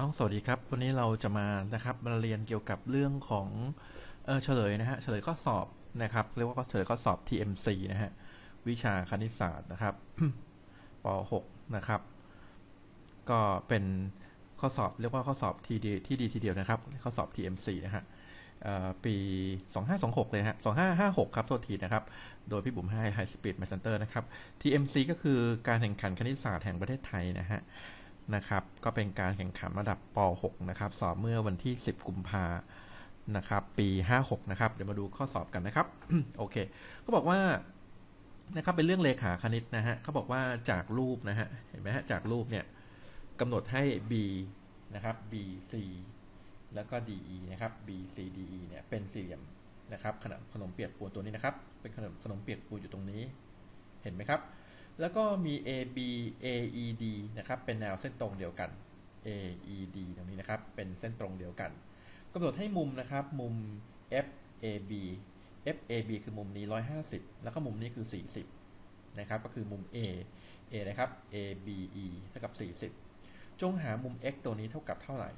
น้องสวัสดีครับ วันนี้เราจะมานะครับมาเรียนเกี่ยวกับเรื่องของเออเฉลยนะฮะเฉลยข้อสอบนะครับ เรียกว่าเฉลยข้อสอบ TMC นะฮะวิชาคณิตศาสตร์นะครับป .6 นะครับ ก็เป็นข้อสอบเรียกว่าข้อสอบที่ดีที่ดีทีเดียวนะครับ ข้อสอบ TMC นะฮะเอ่อปี 2526 เลยฮะ 2556 ครับ โทษทีนะครับ โดยพี่บุ๋มให้ High Speed m a s Center นะครับ TMC ก็คือการแข่งขันคณิตศาสตร์แห่งประเทศไทยนะฮะ นะครับ ก็เป็นการแข่งขันระดับป .6 นะครับ สอบเมื่อวันที่ 10 กุมภานะครับ ปี 56 นะครับ เดี๋ยวมาดูข้อสอบกันนะครับ โอเค ก็บอกว่านะครับเป็นเรื่องเลขาคณิตนะฮะเขาบอกว่าจากรูปนะฮะ เห็นไหมฮะ จากรูปเนี่ยกำหนดให้ b นะครับ b c แล้วก็ d e นะครับ b c d e เนี่ยเป็นสี่เหลี่ยมนะครับขนมขนมเปียกปูนตัวนี้นะครับ เป็นขนมขนมเปียกปูนอยู่ตรงนี้ เห็นไหมครับ แล้วก็มี AB AED นะครับ เป็นแนวเส้นตรงเดียวกัน AED ตรงนี้นะครับ เป็นเส้นตรงเดียวกันกำหนดให้มุมนะครับ มุม FAB FAB คือมุมนี้ 150 แล้วก็มุมนี้คือ 40 นะครับ ก็คือมุม A A นะครับ ABE เท่ากับ 40 จงหามุม x ตัวนี้เท่ากับเท่าไหร่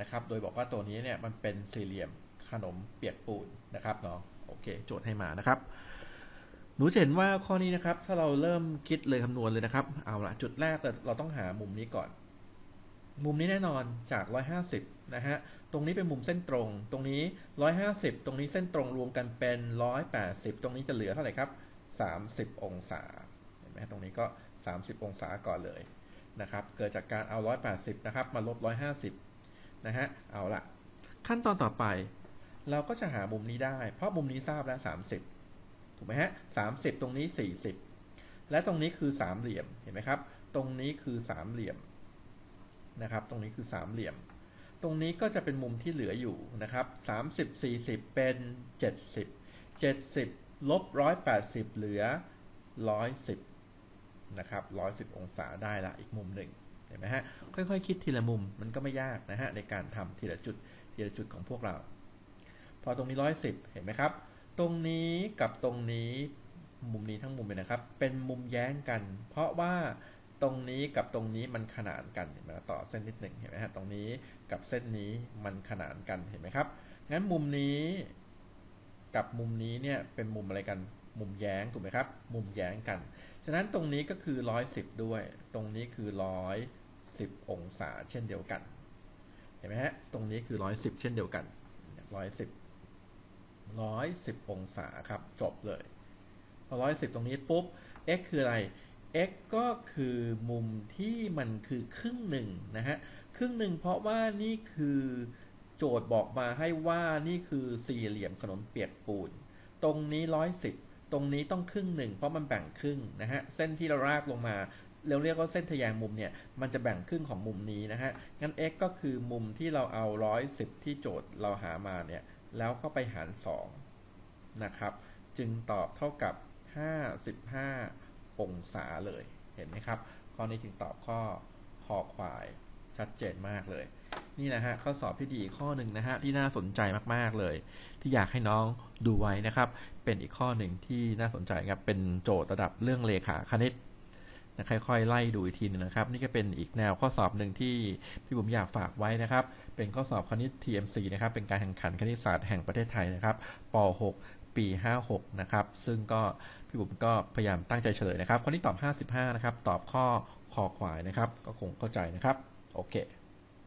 นะครับ โดยบอกว่าตัวนี้เนี่ยมันเป็นสี่เหลี่ยมขนมเปียกปูนนะครับเนาะโอเค โจทย์ให้มานะครับ หนูเห็นว่าข้อนี้นะครับ ถ้าเราเริ่มคิดเลยคำนวณเลยนะครับ เอาละจุดแรกเราต้องหามุมนี้ก่อน มุมนี้แน่นอนจาก 150 นะฮะ ตรงนี้เป็นมุมเส้นตรง ตรงนี้ 150 ตรงนี้เส้นตรงรวมกันเป็น 180 ตรงนี้จะเหลือเท่าไหร่ครับ 30 องศา เห็นไหมตรงนี้ก็ 30 องศาก่อนเลยนะครับ เกิดจากการเอา 180 นะครับ มาลบ 150 นะฮะ เอาละขั้นตอนต่อไป เราก็จะหามุมนี้ได้ เพราะมุมนี้ทราบแล้ว 30 ถูกไหมฮะสามสิบตรงนี้สี่สิบและตรงนี้คือสามเหลี่ยมเห็นไหมครับ ตรงนี้คือสามเหลี่ยมนะครับ ตรงนี้คือสามเหลี่ยม ตรงนี้ก็จะเป็นมุมที่เหลืออยู่นะครับสามสิบสี่สิบเป็นเจ็ดสิบเจ็ดสิบลบร้อยแปดสิบเหลือร้อยสิบนะครับร้อยสิบองศาได้ละอีกมุมหนึ่งเห็นไหมฮะค่อยๆคคิดทีละมุมมันก็ไม่ยากนะฮะในการทำทีละจุดทีละจุดของพวกเรา พอตรงนี้ร้อยสิบเห็นไหมครับ ตรงนี้กับตรงนี้มุมนี้ทั้งมุมเลยนะครับ เป็นมุมแย้งกัน เพราะว่าตรงนี้กับตรงนี้มันขนานกันเห็นไหมต่อเส้นนิดหนึ่งเห็นไหมฮะตรงนี้กับเส้นนี้มันขนานกันเห็นไหมครับงั้นมุมนี้กับมุมนี้เนี่ยเป็นมุมอะไรกันมุมแย้งถูกไหมครับ มุมแย้งกัน ฉะนั้นตรงนี้ก็คือร้อยสิบด้วย ตรงนี้คือร้อยสิบองศาเช่นเดียวกัน เห็นไหมฮะ ตรงนี้คือร้อยสิบเช่นเดียวกันร้ อยสิบร้อยสิบองศาครับ จบเลยพอร้อยสิบตรงนี้ปุ๊บ x คืออะไร x ก็คือมุมที่มันคือครึ่งหนึ่งนะฮะ ครึ่งหนึ่งเพราะว่านี่คือโจทย์บอกมาให้ว่านี่คือสี่เหลี่ยมขนมเปียกปูน ตรงนี้ร้อยสิบตรงนี้ต้องครึ่งหนึ่งเพราะมันแบ่งครึ่งนะฮะ เส้นที่เรารากลงมาเราเรียกว่าเส้นทะแยงมุมเนี่ย มันจะแบ่งครึ่งของมุมนี้นะฮะ งั้น x ก็คือมุมที่เราเอาร้อยสิบที่โจทย์เราหามาเนี่ย แล้วก็ไปหาร 2 นะครับ จึงตอบเท่ากับ 55 องศาเลยเห็นไหมครับ ข้อนี้จึงตอบข้อคอควายชัดเจนมากเลย นี่นะฮะข้อสอบที่ดีข้อหนึ่งนะฮะที่น่าสนใจมากๆเลย ที่อยากให้น้องดูไว้นะครับ เป็นอีกข้อหนึ่งที่น่าสนใจครับเป็นโจทย์ระดับเรื่องเลขาคณิต ค่อยๆ ไล่ดูอีกทีนึงนะครับ นี่ก็เป็นอีกแนวข้อสอบหนึ่งที่พี่ผมอยากฝากไว้นะครับ เป็นข้อสอบคณิต TMC นะครับ เป็นการแข่งขันคณิตศาสตร์แห่งประเทศไทยนะครับป .6 ปี 56 นะครับ ซึ่งก็พี่บุ๋มก็พยายามตั้งใจเฉลยนะครับ คนที่ตอบ 55 นะครับ ตอบข้อคอควายนะครับ ก็คงเข้าใจนะครับ โอเค